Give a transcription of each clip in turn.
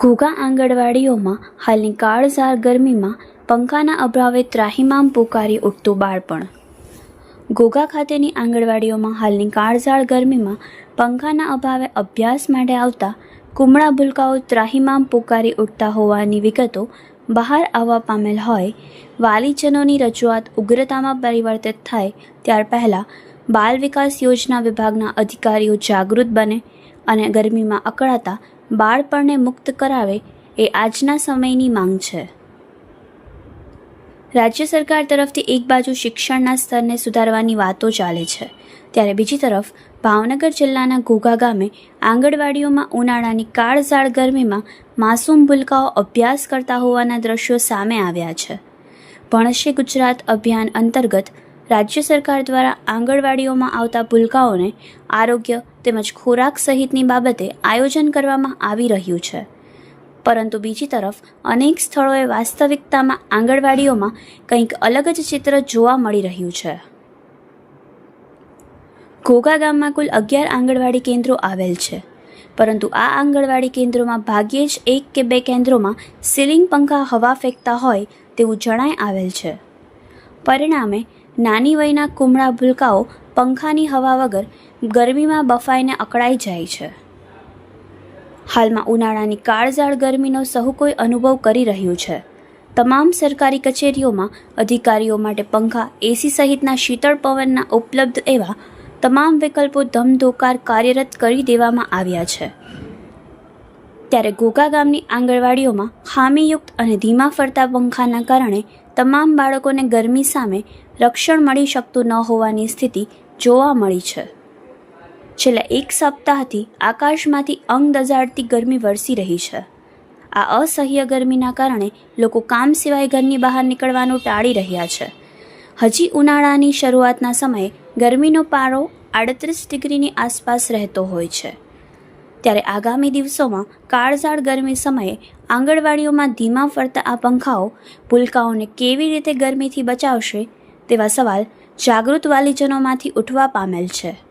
ઘોઘા આંગણવાડીઓમાં હાલની કાળઝાળ ગરમીમાં પંખાના અભાવે ત્રાહિમામ પુકારી ઉઠતું બાળપણ. ઘોઘા ખાતેની આંગણવાડીઓમાં હાલની કાળઝાળ ગરમીમાં પંખાના અભાવે અભ્યાસ માટે આવતા કુમળા ભૂલકાઓ ત્રાહિમામ પુકારી ઉઠતા હોવાની વિગતો બહાર આવવા પામેલ હોય, વાલીજનોની રજૂઆત ઉગ્રતામાં પરિવર્તિત થાય ત્યાર પહેલાં બાલ વિકાસ યોજના વિભાગના અધિકારીઓ જાગૃત બને અને ગરમીમાં અકળાતા બાળપણને મુક્ત કરાવે એ આજના સમયની માંગ છે. રાજ્ય સરકાર તરફથી એક બાજુ શિક્ષણના સ્તરને સુધારવાની વાતો ચાલે છે, ત્યારે બીજી તરફ ભાવનગર જિલ્લાના ઘોઘા ગામે આંગણવાડીઓમાં ઉનાળાની કાળઝાળ ગરમીમાં માસૂમ ભૂલકાઓ અભ્યાસ કરતા હોવાના દ્રશ્યો સામે આવ્યા છે. ભણશે ગુજરાત અભિયાન અંતર્ગત રાજ્ય સરકાર દ્વારા આંગણવાડીઓમાં આવતા ભૂલકાઓને આરોગ્ય તેમજ ખોરાક સહિતની બાબતે આયોજન કરવામાં આવી રહ્યું છે. પરંતુ બીજી તરફ, અનેક સ્થળોએ વાસ્તવિકતામાં આંગણવાડીઓમાં કંઈક અલગ જ ચિત્ર જોવા મળી રહ્યું છે. ઘોઘા ગામમાં કુલ અગિયાર આંગણવાડી કેન્દ્રો આવેલ છે. પરંતુ આ આંગણવાડી કેન્દ્રોમાં ભાગ્યે જ એક કે બે કેન્દ્રોમાં સીલિંગ પંખા હવા ફેંકતા હોય તેવું જણાય આવેલ છે. પરિણામે નાની વયના કુમળા ભૂલકાઓ પંખાની હવા વગર ગરમીમાં બફાઈને અકળાઈ જાય છે. હાલમાં ઉનાળાની કાળઝાળ ગરમીનો સહુ કોઈ અનુભવ કરી રહ્યું છે. તમામ સરકારી કચેરીઓમાં અધિકારીઓ માટે પંખા એસી સહિતના શીતળ પવનના ઉપલબ્ધ એવા તમામ વિકલ્પો ધમધોકાર કાર્યરત કરી દેવામાં આવ્યા છે. ત્યારે ઘોઘા ગામની આંગણવાડીઓમાં ખામીયુક્ત અને ધીમા ફરતા પંખાના કારણે તમામ બાળકોને ગરમી સામે રક્ષણ મળી શકતું ન હોવાની સ્થિતિ જોવા મળી છે. છેલ્લા એક સપ્તાહથી આકાશમાંથી અંગ દઝાડતી ગરમી વરસી રહી છે. આ અસહ્ય ગરમીના કારણે લોકો કામ સિવાય ઘરની બહાર નીકળવાનું ટાળી રહ્યા છે. હજી ઉનાળાની શરૂઆતના સમયે ગરમીનો પારો આડત્રીસ ડિગ્રીની આસપાસ રહેતો હોય છે. ત્યારે આગામી દિવસોમાં કાળઝાળ ગરમી સમયે આંગણવાડીઓમાં ધીમા ફરતા આ પંખાઓ ભૂલકાઓને કેવી રીતે ગરમીથી બચાવશે તેવા સવાલ જાગૃત વાલીજનોમાંથી ઉઠવા પામેલ છે.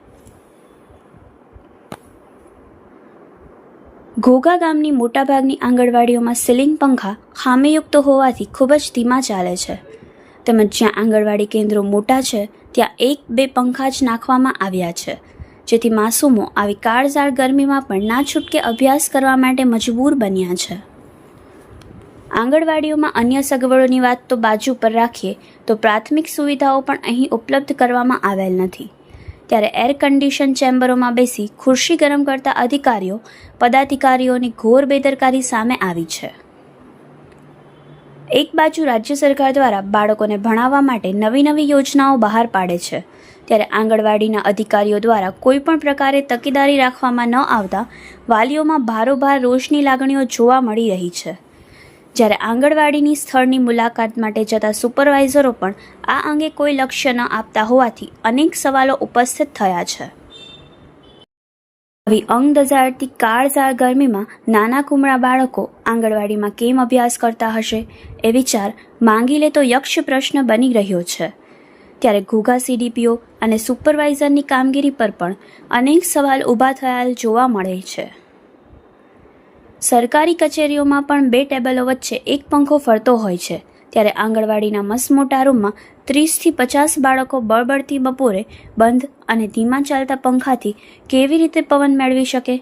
ઘોઘા ગામની મોટાભાગની આંગણવાડીઓમાં સીલિંગ પંખા ખામીયુક્ત હોવાથી ખૂબ જ ધીમા ચાલે છે. તેમજ જ્યાં આંગણવાડી કેન્દ્રો મોટા છે, ત્યાં એક બે પંખા જ નાખવામાં આવ્યા છે. જેથી માસૂમો આવી કાળઝાળ ગરમીમાં પણ ના છૂટકે અભ્યાસ કરવા માટે મજબૂર બન્યા છે. આંગણવાડીઓમાં અન્ય સગવડોની વાત તો બાજુ પર રાખીએ, તો પ્રાથમિક સુવિધાઓ પણ અહીં ઉપલબ્ધ કરવામાં આવેલ નથી. ત્યારે એર કન્ડિશન ચેમ્બરોમાં બેસી ખુરશી ગરમ કરતા અધિકારીઓ, પદાધિકારીઓની ઘોર બેદરકારી સામે આવી છે. એક બાજુ રાજ્ય સરકાર દ્વારા બાળકોને ભણાવવા માટે નવી નવી યોજનાઓ બહાર પાડે છે. ત્યારે આંગણવાડીના અધિકારીઓ દ્વારા કોઈપણ પ્રકારે તકેદારી રાખવામાં ન આવતા વાલીઓમાં ભારોભાર રોષની લાગણીઓ જોવા મળી રહી છે. જ્યારે આંગણવાડીની સ્થળની મુલાકાત માટે જતા સુપરવાઇઝરો પણ આ અંગે કોઈ લક્ષ્ય ન આપતા હોવાથી અનેક સવાલો ઉપસ્થિત થયા છે. આવી અંગ દઝાડતી કાળઝાળ ગરમીમાં નાના કુમળા બાળકો આંગણવાડીમાં કેમ અભ્યાસ કરતા હશે એ વિચાર માંગી લે તો યક્ષ પ્રશ્ન બની રહ્યો છે. ત્યારે ઘૂઘા સીડીપીઓ અને સુપરવાઇઝરની કામગીરી પર પણ અનેક સવાલ ઊભા થયેલ જોવા મળે છે. સરકારી કચેરીઓમાં પણ બે ટેબલો વચ્ચે એક પંખો ફરતો હોય છે. ત્યારે આંગણવાડીના મસમોટા રૂમમાં ત્રીસથી પચાસ બાળકો બળબડતી બપોરે બંધ અને ધીમા ચાલતા પંખાથી કેવી રીતે પવન મેળવી શકે?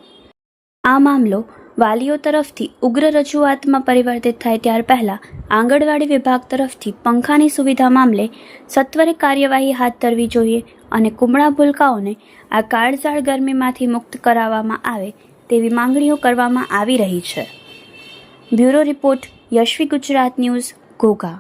આ મામલો વાલીઓ તરફથી ઉગ્ર રજૂઆતમાં પરિવર્તિત થાય ત્યાર પહેલાં આંગણવાડી વિભાગ તરફથી પંખાની સુવિધા મામલે સત્વરે કાર્યવાહી હાથ ધરવી જોઈએ અને કુમળા ભૂલકાઓને આ કાળઝાળ ગરમીમાંથી મુક્ત કરાવવામાં આવે તેવી માંગણીઓ કરવામાં આવી રહી છે. Bureau report Yashvi Gujarat news Ghogha